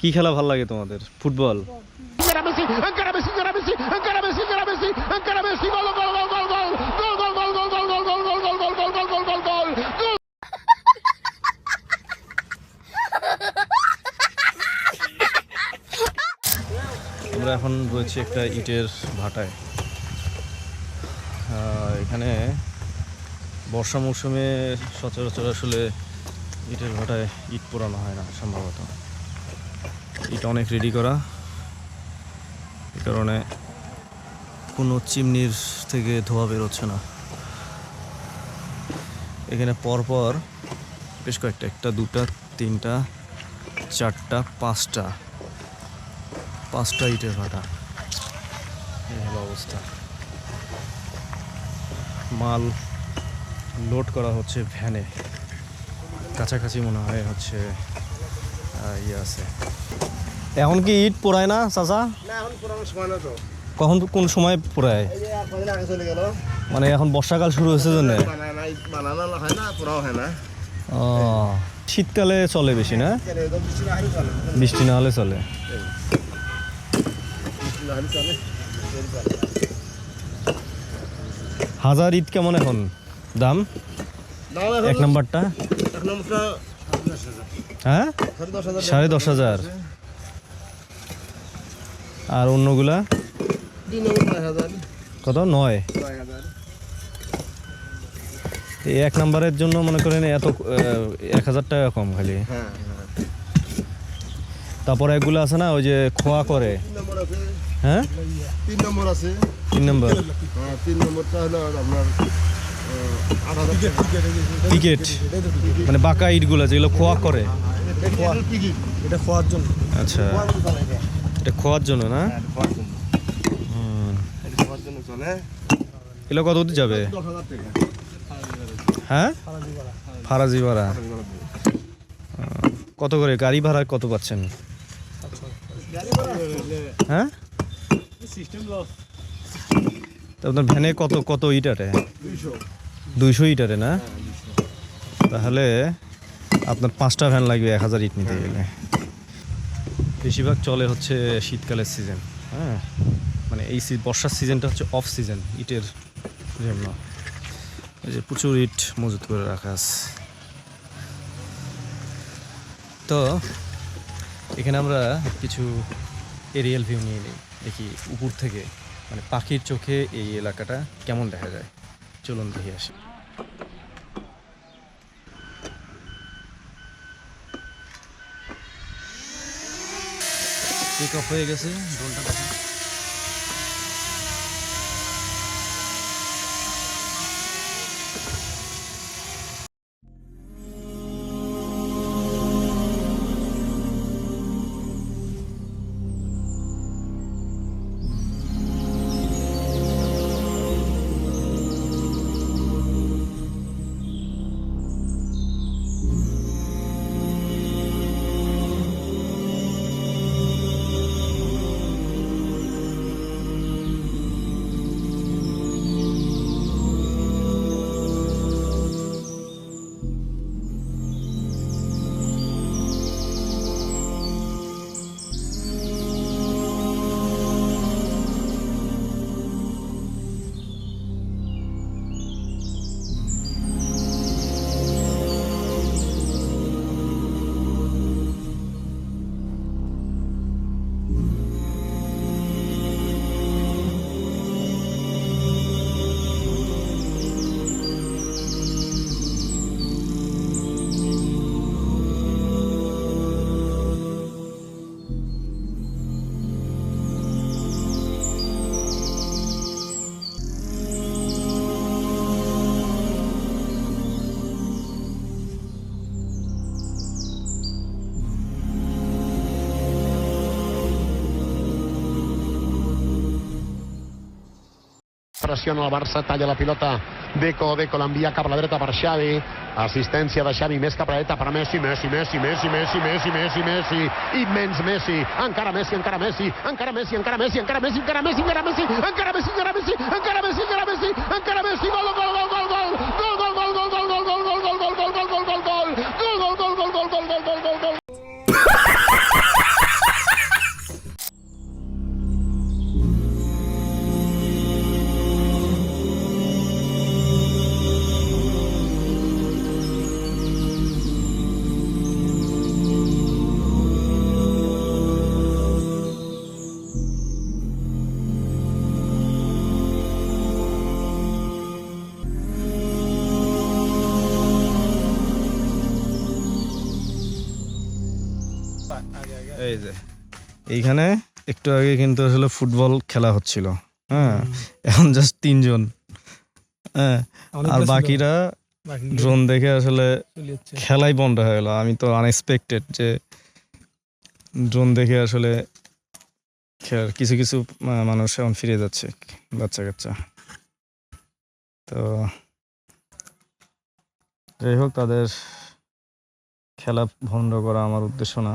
কি খেলা ভালো লাগে তোমাদের ফুটবল আমরা এখন রয়েছি একটা ইটের ভাটায় এখানে বর্ষা মৌসুমে সচরাচর আসলে ইটের ভাটায় ইট পোড়ানো হয় না সম্ভবত ইট অনেক রেডি করা। এই কারণে কোনো চিমনির থেকে ধোয়া বেরোচ্ছে না। এখানে পরপর বেশ কয়েকটা, একটা, দুটা, তিনটা, চারটা, পাঁচটা পাঁচটা ইটের ভাটা। অবস্থা। মাল লোড করা হচ্ছে ভ্যানে। কাছাকাছি মনে হয় হচ্ছে ইয়ে আছে। এখন কি ইট পোড়ায় না চাচা? কখন কোন সময় পোড়ায় মানে এখন বর্ষাকাল শুরু হয়েছে জন্য শীতকালে চলে বেশি না? বৃষ্টি না হলে চলে। হাজার ইট কেমন এখন? দাম? এক নম্বরটা? হ্যাঁ? সাড়ে দশ হাজার। আর অন্যগুলা? কত? নয়? এক নাম্বারের জন্য মনে করেন এত এক হাজার টাকা কম খালি। হ্যাঁ হ্যাঁ। তারপরে এগুলো আছে না ওই যে খোয়া করে। হ্যাঁ? তিন নম্বর আছে। তিন নম্বর। হ্যাঁ তিন নম্বরটা হলো আপনার। টিকেট। মানে বাঁকা ইটগুলো যেগুলো খোয়া করে। এটা জন্য আচ্ছা। খোয়ার জন্য চলে এটা। খোয়ার জন্য না? হ্যাঁ, এগুলো কত দূর যাবে? হ্যাঁ? ফারাজি ভাড়া। কত করে? গাড়ি ভাড়া কত পাচ্ছেন? হ্যাঁ? আপনার ভ্যানে কত কত ইটারে? দুইশো। দুইশো ইটারে না? তাহলে আপনার পাঁচটা ভ্যান লাগবে এক হাজার ইট নিতে গেলে। বেশিরভাগ চলে হচ্ছে শীতকালের সিজন হ্যাঁ? মানে এই বর্ষার সিজনটা হচ্ছে অফ সিজন ইটের জন্য। এই যে প্রচুর ইট মজুত করে রাখা আছে। তো, এখানে আমরা কিছু এরিয়াল ভিউ নিয়ে নিই। দেখি উপর থেকে মানে পাখির চোখে এই এলাকাটা কেমন দেখা যায়। চলুন দেখে আসি। পিক অফ হয়ে গেছে ড্রোনটা দেখেন। Pressiona el Barça, talla la pilota Deco, Deco l'envia cap a la dreta per Xavi. Assistència de Xavi més cap a la dreta per Messi, Messi, Messi, Messi, Messi, Messi, Messi, Messi. Immens Messi, encara Messi, encara Messi encara Messi, encara Messi, encara Messi encara Messi, encara Messi, encara Messi, encara Messi encara Messi, encara এই যে এইখানে একটু আগে কিন্তু আসলে football খেলা হচ্ছিল। হ্যাঁ এখন জাস্ট তিনজন। হ্যাঁ আর বাকিরা ড্রোন দেখে আসলে খেলাই বন্ধ হয়ে গেল। আমি তো আনএক্সপেক্টেড যে ড্রোন দেখে আসলে কিছু কিছু মানুষ এখন ফিরে যাচ্ছে বাচ্চা কাচ্চা তো যাই হোক তাদের খেলা বন্ধ করা আমার উদ্দেশ্য না।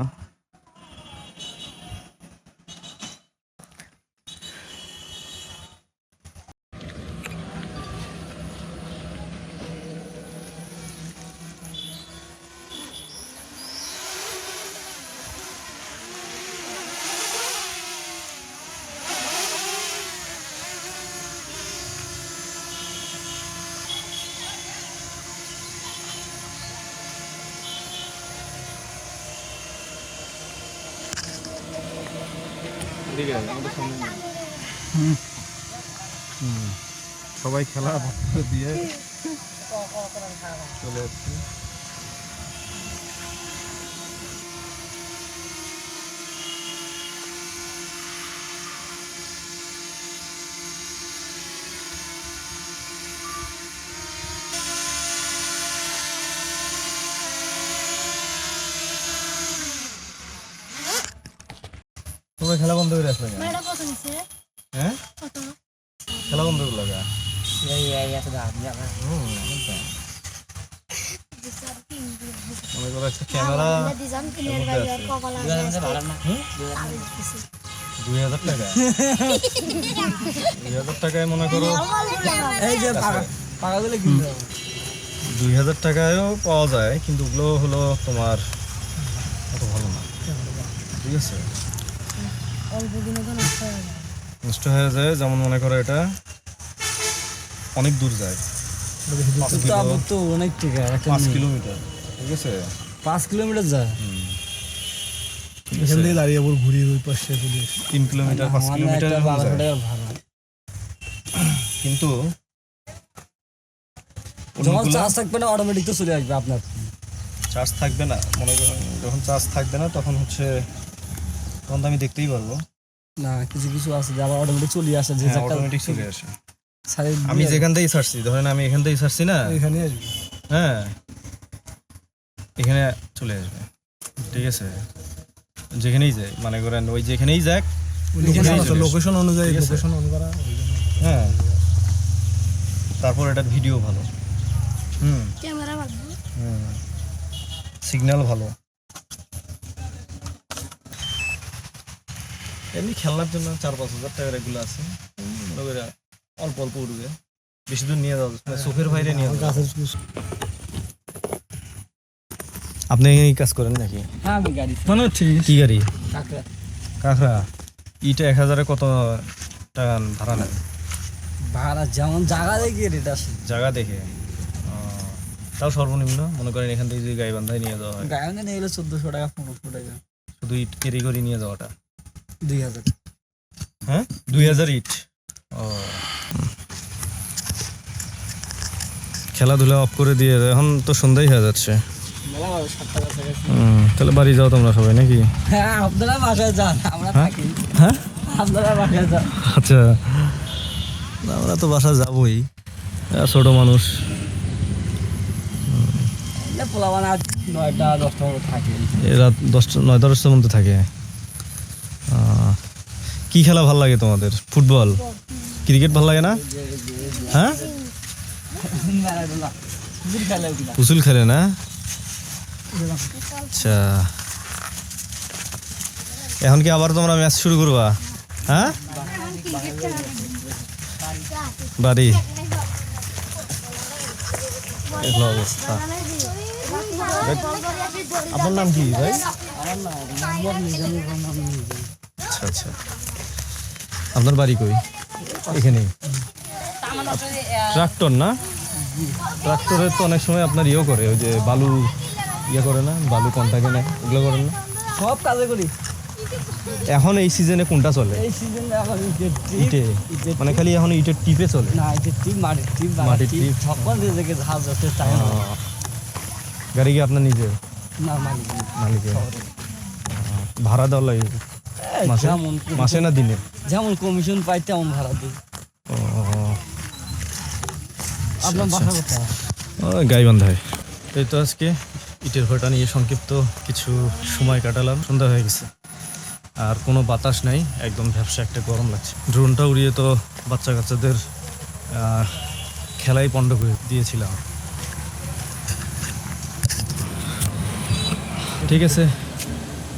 সবাই খেলা দিয়ে চলে যাচ্ছে তোমরা খেলা বন্ধ করে আসলে হ্যাঁ? খেলা বন্ধ করে লাগা মনে করো একটা ক্যামেরা দুই হাজার টাকা? দুই হাজার টাকায় মনে করো এই যে পাকাগুলো কিনতে দুই হাজার টাকায়ও পাওয়া যায় কিন্তু ওগুলো হলো তোমার অত ভালো না। ঠিক আছে? অল্প দিনে তো নষ্ট হয়ে যায়। নষ্ট হয়ে যায় যেমন মনে করো এটা অনেক দূর যায়। তো কিলো- আবার তো অনেক টাকা পাঁচ কিলোমিটার ঠিক আছে? পাঁচ কিলোমিটার যায়। এখান থেকে দাঁড়িয়ে আবার ঘুরি ওই পাশে চলে তিন কিলোমিটার পাঁচ কিলোমিটার একটা বারোশো যায়। টাকার ভাড়া। কিন্তু যখন চার্জ থাকবে না অটোমেটিক তো চলে আসবে আপনার। চার্জ থাকবে না। মনে করেন যখন চার্জ থাকবে না তখন হচ্ছে তখন তো আমি দেখতেই পারব। না কিছু কিছু আছে যে আবার অটোমেটিক চলে আসে যে হ্যাঁ অটোমেটিক চলে আসে। আমি যেখান থেকেই ছাড়ছি ধরেন আমি এখান থেকেই ছাড়ছি না? এখানে আসবে। হ্যাঁ। এখানে চলে আসবে। ঠিক আছে। যেখানেই যাই মনে করেন ওই যেখানেই যাক লোকেশন আছে লোকেশন অনুযায়ী লোকেশন অন করা হ্যাঁ। তারপর এটা ভিডিও ভালো। হুম। ক্যামেরা ভালো। হুম। সিগন্যাল ভালো। এমনি খেলনার জন্য চার পাঁচ হাজার টাকার এগুলো আছে। মনে করে অল্প অল্প উঠবে। বেশি দূর নিয়ে যাওয়া যাচ্ছে না, চোখের বাইরে নিয়ে যাওয়া আপনি এই কাজ করেন নাকি? হ্যাঁ আমি গাড়ি মানে ঠিক কি গাড়ি? কাকড়া। কাঁকড়া? ইটা এক হাজারে কত টাকা ভাড়া নেন? ভাড়া যেমন জায়গা দেখে রেট আসে। জায়গা দেখে। তাও সর্বনিম্ন? মনে করেন এখান থেকে যদি গাইবান্ধায় নিয়ে যাওয়া হয়। গায়ে নিয়ে গেলে চোদ্দোশো টাকা পনেরোশো টাকা। শুধু ইট কেরি করে নিয়ে যাওয়াটা? দুই হাজার। হ্যাঁ? দুই হাজার ইট ও। খেলাধুলা অফ করে দিয়ে এখন তো সন্ধ্যাই হয়ে যাচ্ছে। তাহলে বাড়ি যাও তোমরা সবাই নাকি? হ্যাঁ আপনারা বাসায় যান আমরা হ্যাঁ? থাকি। হ্যাঁ? আপনারা বাসায় যান। আচ্ছা। আমরা তো বাসা যাবই ছোট মানুষ। রাত দশটা নয় দশটার মধ্যে থাকে। কি খেলা ভালো লাগে তোমাদের? ফুটবল? ক্রিকেট ভালো লাগে না? হ্যাঁ? মেলাগুলা খেলে না? আচ্ছা। এখন কি আবার তোমরা ম্যাচ শুরু করবা? হ্যাঁ? বাড়ি। অবস্থা। আপনার নাম কি ভাই? আচ্ছা আচ্ছা। আপনার বাড়ি কই? এখানেই ট্রাক্টর না? ট্রাক্টরের তো অনেক সময় আপনার ইয়েও করে ওই যে বালু ইয়ে করে না বালু কন্টাকে নেয় ওগুলো করেন না? সব কাজে করি। এখন এই সিজনে কোনটা চলে? এই সিজনে এখন ইটে? মানে খালি এখন ইটের টিপে চলে? না ইটের টিপ মাটির টিপ মাটির মাটির টিপ। টিপ। সকল দিয়ে ঝাল যাচ্ছে তাই গাড়ি কি আপনার নিজের? না মালিক। মালিকের। ভাড়া দেওয়া লাগে। মাসে যেমন মাসে না দিনে? যেমন কমিশন পাই তেমন ভাড়া দিই। ও। আপনার আচ্ছা, বাসা কোথায়? গাইবান্ধায়। এই তো আজকে ইটের ভাটা নিয়ে সংক্ষিপ্ত কিছু সময় কাটালাম। সন্ধ্যা হয়ে গেছে। আর কোনো বাতাস নাই একদম ব্যবসা একটা গরম লাগছে। ড্রোনটা উড়িয়ে তো বাচ্চা কাচ্চাদের খেলাই পণ্ড করে দিয়েছিলাম। ঠিক আছে